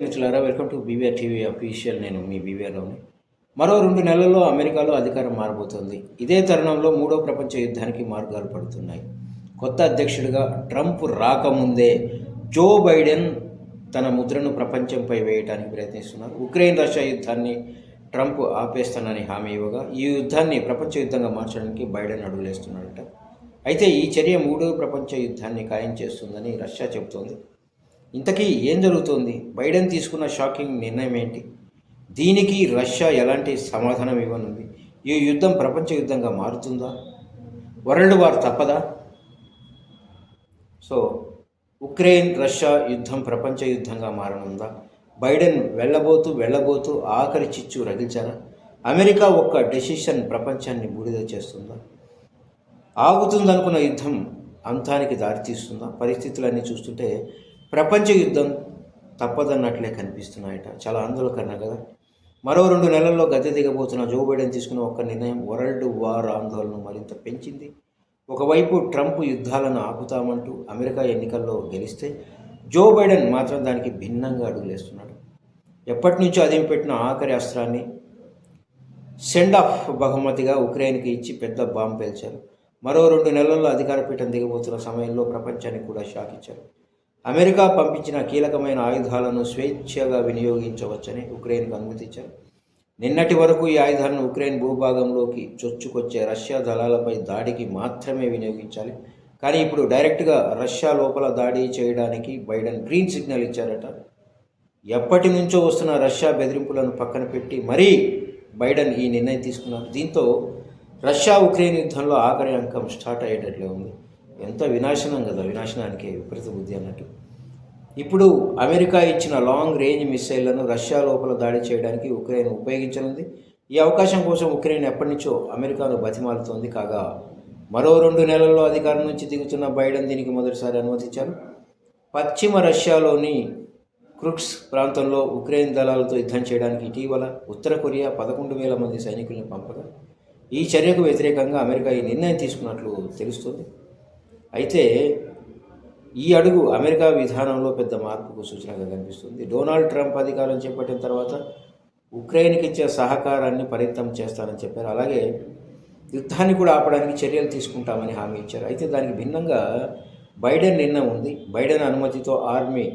మిత్రులారా welcome to BVR TV official. నేను మీ బీవీఆర్లోని మరో రెండు నెలల్లో అమెరికాలో అధికారం మారబోతోంది. ఇదే తరుణంలో మూడో ప్రపంచ యుద్ధానికి మార్గాలు పడుతున్నాయి. కొత్త అధ్యక్షుడిగా ట్రంప్ రాకముందే జో బైడెన్ తన ముద్రను ప్రపంచంపై వేయడానికి ప్రయత్నిస్తున్నారు. ఉక్రెయిన్ రష్యా యుద్ధాన్ని ట్రంప్ ఆపేస్తానని హామీ ఇవ్వగా ఈ యుద్ధాన్ని ప్రపంచ యుద్ధంగా మార్చడానికి బైడెన్ అడుగులేస్తున్నాడట. అయితే ఈ చర్య మూడో ప్రపంచ యుద్ధాన్ని ఖాయం చేస్తుందని రష్యా చెబుతోంది. ఇంతకీ ఏం జరుగుతోంది? బైడెన్ తీసుకున్న షాకింగ్ నిర్ణయం ఏంటి? దీనికి రష్యా ఎలాంటి సమాధానం ఇవ్వనుంది? ఈ యుద్ధం ప్రపంచ యుద్ధంగా మారుతుందా? వరల్డ్ వార్ తప్పదా? సో ఉక్రెయిన్ రష్యా యుద్ధం ప్రపంచ యుద్ధంగా మారనుందా? బైడెన్ వెళ్ళబోతూ వెళ్ళబోతూ ఆఖరి చిచ్చు రగిల్చారా? అమెరికా ఒక్క డెసిషన్ ప్రపంచాన్ని బూడిద చేస్తుందా? ఆగుతుందనుకున్న యుద్ధం అంతానికి దారితీస్తుందా? పరిస్థితులన్నీ చూస్తుంటే ప్రపంచ యుద్ధం తప్పదన్నట్లే కనిపిస్తున్నాయట. చాలా ఆందోళనకరణ కదా? మరో రెండు నెలల్లో గద్దె దిగబోతున్న జో బైడెన్ తీసుకున్న ఒక్క నిర్ణయం వరల్డ్ వార్ ఆందోళనను మరింత పెంచింది. ఒకవైపు ట్రంప్ యుద్ధాలను ఆపుతామంటూ అమెరికా ఎన్నికల్లో గెలిస్తే జో బైడెన్ మాత్రం దానికి భిన్నంగా అడుగులేస్తున్నాడు. ఎప్పటి నుంచో అదేం పెట్టిన ఆఖరి అస్త్రాన్ని సెండ్ ఆఫ్ బహుమతిగా ఉక్రెయిన్కి ఇచ్చి పెద్ద బాంబు పేల్చారు. మరో రెండు నెలల్లో అధికార పీఠం దిగబోతున్న సమయంలో ప్రపంచానికి కూడా షాక్ ఇచ్చారు. అమెరికా పంపించిన కీలకమైన ఆయుధాలను స్వేచ్ఛగా వినియోగించవచ్చని ఉక్రెయిన్కు అనుమతించారు నిన్నటి వరకు ఈ ఆయుధాలను ఉక్రెయిన్ భూభాగంలోకి చొచ్చుకొచ్చే రష్యా దళాలపై దాడికి మాత్రమే వినియోగించాలి. కానీ ఇప్పుడు డైరెక్ట్గా రష్యా లోపల దాడి చేయడానికి బైడెన్ గ్రీన్ సిగ్నల్ ఇచ్చారట. ఎప్పటి నుంచో వస్తున్న రష్యా బెదిరింపులను పక్కన పెట్టి మరీ బైడెన్ ఈ నిర్ణయం తీసుకున్నారు. దీంతో రష్యా ఉక్రెయిన్ యుద్ధంలో ఆఖరి అంకం స్టార్ట్ అయ్యేటట్లే ఉంది. ఎంత వినాశనం కదా వినాశనానికి విపరీత బుద్ధి అన్నట్టు. ఇప్పుడు అమెరికా ఇచ్చిన లాంగ్ రేంజ్ మిసైళ్ళను రష్యా లోపల దాడి చేయడానికి ఉక్రెయిన్ ఉపయోగించనుంది. ఈ అవకాశం కోసం ఉక్రెయిన్ ఎప్పటి నుంచో అమెరికాను బతిమాలుతోంది. కాగా మరో రెండు నెలల్లో అధికారం నుంచి దిగుతున్న బైడెన్ దీనికి మొదటిసారి అనుమతించారు పశ్చిమ రష్యాలోని క్రుక్స్ ప్రాంతంలో ఉక్రెయిన్ దళాలతో యుద్ధం చేయడానికి ఇటీవల ఉత్తర కొరియా పదకొండు వేల మంది సైనికులను పంపగా ఈ చర్యకు వ్యతిరేకంగా అమెరికా ఈ నిర్ణయం తీసుకున్నట్లు తెలుస్తుంది. అయితే ఈ అడుగు అమెరికా విధానంలో పెద్ద మార్పుకు సూచనగా కనిపిస్తుంది. డొనాల్డ్ ట్రంప్ అధికారం చేపట్టిన తర్వాత ఉక్రెయిన్కి ఇచ్చే సహకారాన్ని పరిమితం చేస్తానని చెప్పారు. అలాగే యుద్ధాన్ని కూడా ఆపడానికి చర్యలు తీసుకుంటామని హామీ ఇచ్చారు. అయితే దానికి భిన్నంగా బైడెన్ నిర్ణయం ఉంది. బైడెన్ అనుమతితో ఆర్మీ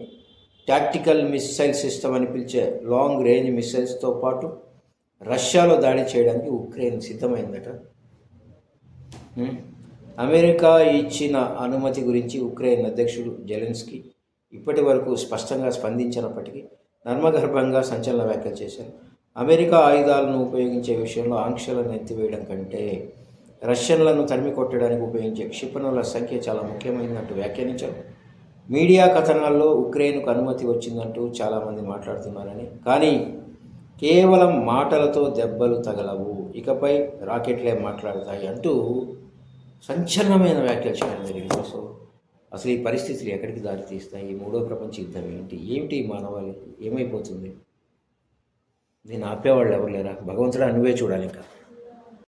టాక్టికల్ మిస్సైల్ సిస్టమ్ అని పిలిచే లాంగ్ రేంజ్ మిస్సైల్స్తో పాటు రష్యాలో దాడి చేయడానికి ఉక్రెయిన్ సిద్ధమైందట. అమెరికా ఇచ్చిన అనుమతి గురించి ఉక్రెయిన్ అధ్యక్షుడు జెలెన్స్కీ ఇప్పటి వరకు స్పష్టంగా స్పందించినప్పటికీ నర్మగర్భంగా సంచలన వ్యాఖ్యలు చేశారు. అమెరికా ఆయుధాలను ఉపయోగించే విషయంలో ఆంక్షలను ఎత్తివేయడం కంటే రష్యన్లను తరిమి కొట్టడానికి ఉపయోగించే క్షిపణుల సంఖ్య చాలా ముఖ్యమైనట్టు వ్యాఖ్యానించారు. మీడియా కథనాల్లో ఉక్రెయిన్కు అనుమతి వచ్చిందంటూ చాలామంది మాట్లాడుతున్నారని. కానీ కేవలం మాటలతో దెబ్బలు తగలవు ఇకపై రాకెట్లే మాట్లాడతాయి అంటూ సంచలనమైన వ్యాఖ్యలు చేయడం జరిగింది. సో అసలు ఈ పరిస్థితులు ఎక్కడికి దారి తీస్తాయి? ఈ మూడో ప్రపంచ యుద్ధం ఏంటి? ఏమిటి మానవాళి? మానవాళికి ఏమైపోతుంది? నేను ఆపేవాళ్ళు ఎవరు లేరా? భగవంతుడు అనువే చూడాలి ఇంకా.